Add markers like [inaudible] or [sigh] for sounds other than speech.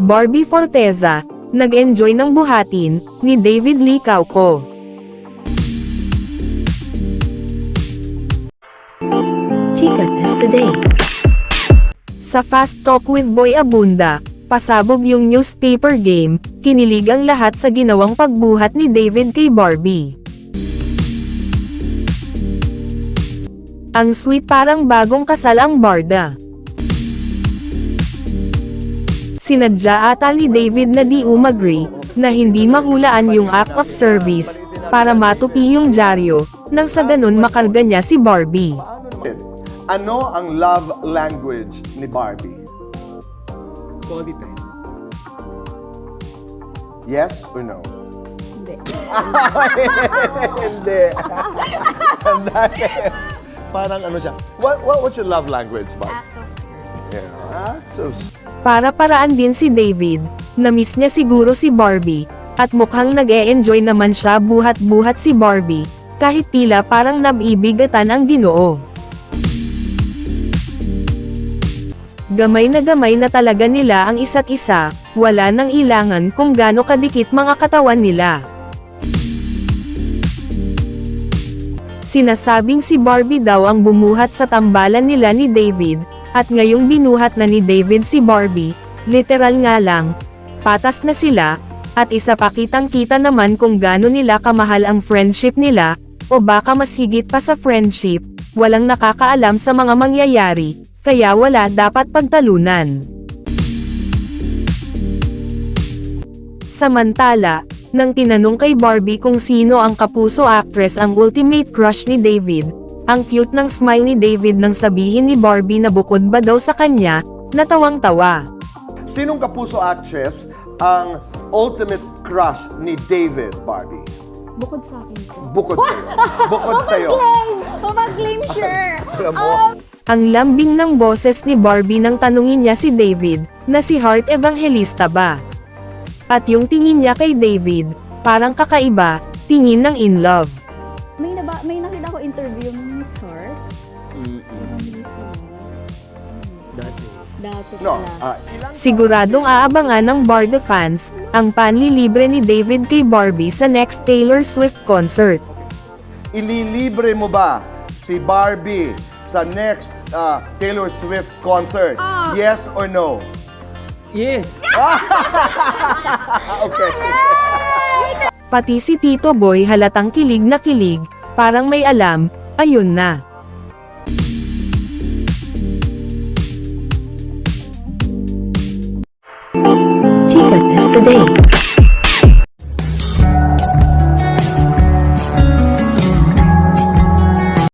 Barbie Forteza, nag-enjoy ng buhatin, ni David Lee Cauco. Chica Test Today. Sa Fast Talk with Boy Abunda, pasabog yung newspaper game, kinilig ang lahat sa ginawang pagbuhat ni David kay Barbie. Ang sweet parang bagong kasal ang barda. Sinadya ata ni David na di umagree, na hindi mahulaan yung act of service, para matupi yung dyaryo, nang sa ganun makarga niya si Barbie. Ano ang love language ni Barbie? Quality time. Yes or no? Hindi. [laughs] Hindi. [laughs] Dahil- Parang ano siya. What, what what's your love language, Bob? Para-paraan din si David, na-miss niya siguro si Barbie, at mukhang nag-e-enjoy naman siya buhat-buhat si Barbie, kahit tila parang nabibigatan ang ginoo. Gamay na gamay na talaga nila ang isa't isa, wala nang ilangan kung gaano kadikit mga katawan nila. Sinasabing si Barbie daw ang bumuhat sa tambalan nila ni David, at ngayong binuhat na ni David si Barbie, literal nga lang, patas na sila, at isa pa kitang kita naman kung gaano nila kamahal ang friendship nila, o baka mas higit pa sa friendship, walang nakakaalam sa mga mangyayari, kaya wala dapat pagtalunan. Samantala, nang tinanong kay Barbie kung sino ang kapuso actress ang ultimate crush ni David, ang cute ng smile ni David nang sabihin ni Barbie na bukod ba daw sa kanya, natawang-tawa. sinong kapuso actress ang ultimate crush ni David Barbie? Bukod sa akin. Bukod sa'yo. Bukod [laughs] sa'yo. Oh, mag-claim, [laughs] sure. Alam mo, Ang lambing ng boses ni Barbie nang tanungin niya si David, na si Heart Evangelista ba? At yung tingin niya kay David, parang kakaiba, tingin ng in love. May, naba, may nakita ko interview ba? Dati. Dati no. pala. ah, Siguradong aabangan ng Barda fans, ang panlilibre ni David kay Barbie sa next Taylor Swift concert. ililibre mo ba si Barbie sa next ah, Taylor Swift concert? Yes or no? Yes! [laughs] Okay. Pati si Tito Boy halatang kilig na kilig, parang may alam, ayun na. Chica Test Today.